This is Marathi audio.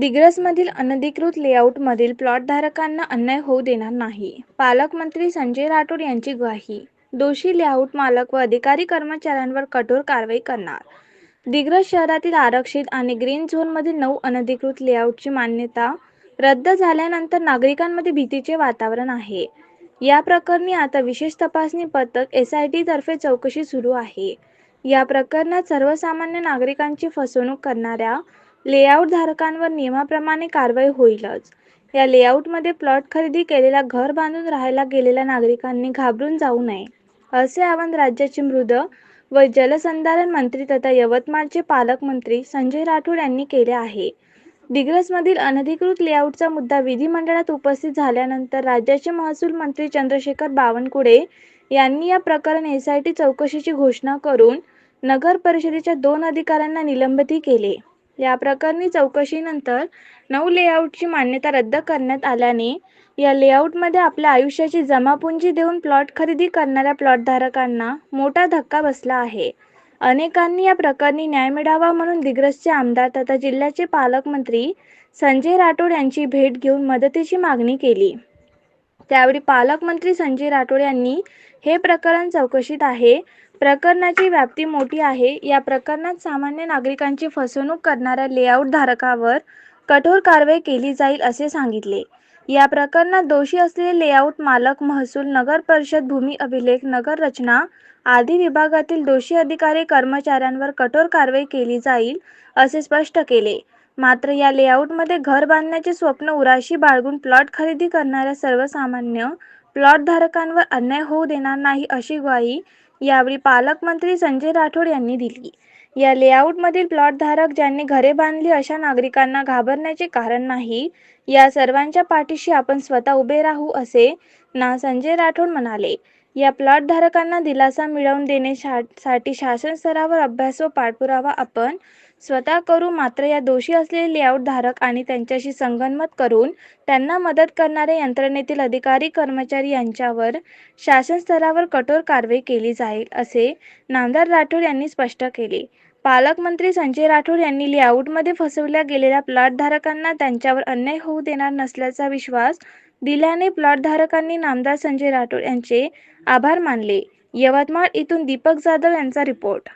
दिग्रसमधील अनधिकृत लेआउटमधील प्लॉटधारकांना अन्याय होऊ देणार नाही, पालकमंत्री संजय राठोड यांची ग्वाही दोषी लेआउट मालक व अधिकारी कर्मचाऱ्यांवर कठोर कारवाई करणार दिग्रस शहरातील आरक्षित आणि ग्रीन झोनमधील नऊ अनधिकृत लेआउटची मान्यता रद्द झाल्यानंतर नागरिकांमध्ये भीतीचे वातावरण आहे. या प्रकरणी आता विशेष तपासणी पथक एस आय टी तर्फे चौकशी सुरू आहे. या प्रकरणात सर्वसामान्य नागरिकांची फसवणूक करणाऱ्या लेआउट धारकांवर नियमाप्रमाणे कारवाई होईलच. या लेआउटमध्ये प्लॉट खरेदी केलेला घर बांधून राहायला गेलेल्या नागरिकांनी घाबरून जाऊ नये, असे आवाहन राज्याचे मृद व जलसंधारण मंत्री तथा यवतमाळचे पालकमंत्री संजय राठोड यांनी केले आहे. दिग्रसमधील अनधिकृत लेआउटचा मुद्दा विधिमंडळात उपस्थित झाल्यानंतर राज्याचे महसूल मंत्री चंद्रशेखर बावनकुळे यांनी या प्रकरणी एसआयटी चौकशीची घोषणा करून नगर परिषदेच्या दोन अधिकाऱ्यांना निलंबितही केले. या प्रकरणी चौकशीनंतर नऊ लेआउटची मान्यता रद्द करण्यात आल्याने या लेआउटमध्ये आपल्या आयुष्याची जमापुंजी देऊन प्लॉट खरेदी करणाऱ्या प्लॉटधारकांना मोठा धक्का बसला आहे. अनेकांनी या प्रकरणी न्याय मिळावा म्हणून दिग्रसचे आमदार तथा जिल्ह्याचे पालकमंत्री संजय राठोड यांची भेट घेऊन मदतीची मागणी केली. त्यावेळी पालकमंत्री संजय राठोड यांनी हे प्रकरण चौकशीत आहे. प्रकरणाची व्याप्ती मोठी आहे. या प्रकरणात सामान्य नागरिकांची फसवणूक करणाऱ्या लेआउट धारकावर कठोर कारवाई केली जाईल असे सांगितले. या प्रकरणात दोषी असलेले लेआउट मालक, महसूल, नगरपरिषद, भूमी अभिलेख, नगर रचना आदी विभागातील दोषी अधिकारी कर्मचाऱ्यांवर कठोर कारवाई केली जाईल असे स्पष्ट केले. मात्र या लेआउटमध्ये घर बांधण्याचे स्वप्न उराशी बाळगून प्लॉट खरेदी करणाऱ्या सर्वसामान्य प्लॉटधारकांवर अन्याय होऊ देणार नाही अशी ग्वाही यावेळी पालकमंत्री संजय राठोड यांनी दिली. या लेआउटमधील प्लॉटधारक ज्यांनी घरे बांधली अशा नागरिकांना घाबरण्याचे कारण नाही. या सर्वांच्या पाठीशी आपण स्वतः उभे राहू असे ना संजय राठोड म्हणाले. या प्लॉटधारकांना दिलासा मिळवून देणे शा साठी शासन स्तरावर अभ्यास व पाठपुरावा आपण स्वतः करू मात्र या दोषी असलेले लेआउट धारक आणि त्यांच्याशी संगनमत करून त्यांना मदत करणाऱ्या यंत्रणेतील अधिकारी कर्मचारी यांच्यावर शासन स्तरावर कठोर कारवाई केली जाईल असे नामदार राठोड यांनी स्पष्ट केले. पालकमंत्री संजय राठोड यांनी लेआउटमध्ये फसवल्या गेलेल्या प्लॉटधारकांना त्यांच्यावर अन्याय होऊ देणार नसल्याचा विश्वास दिल्याने प्लॉटधारकांनी नामदार संजय राठोड यांचे आभार मानले. यवतमाळ इथून दीपक जाधव यांचा रिपोर्ट.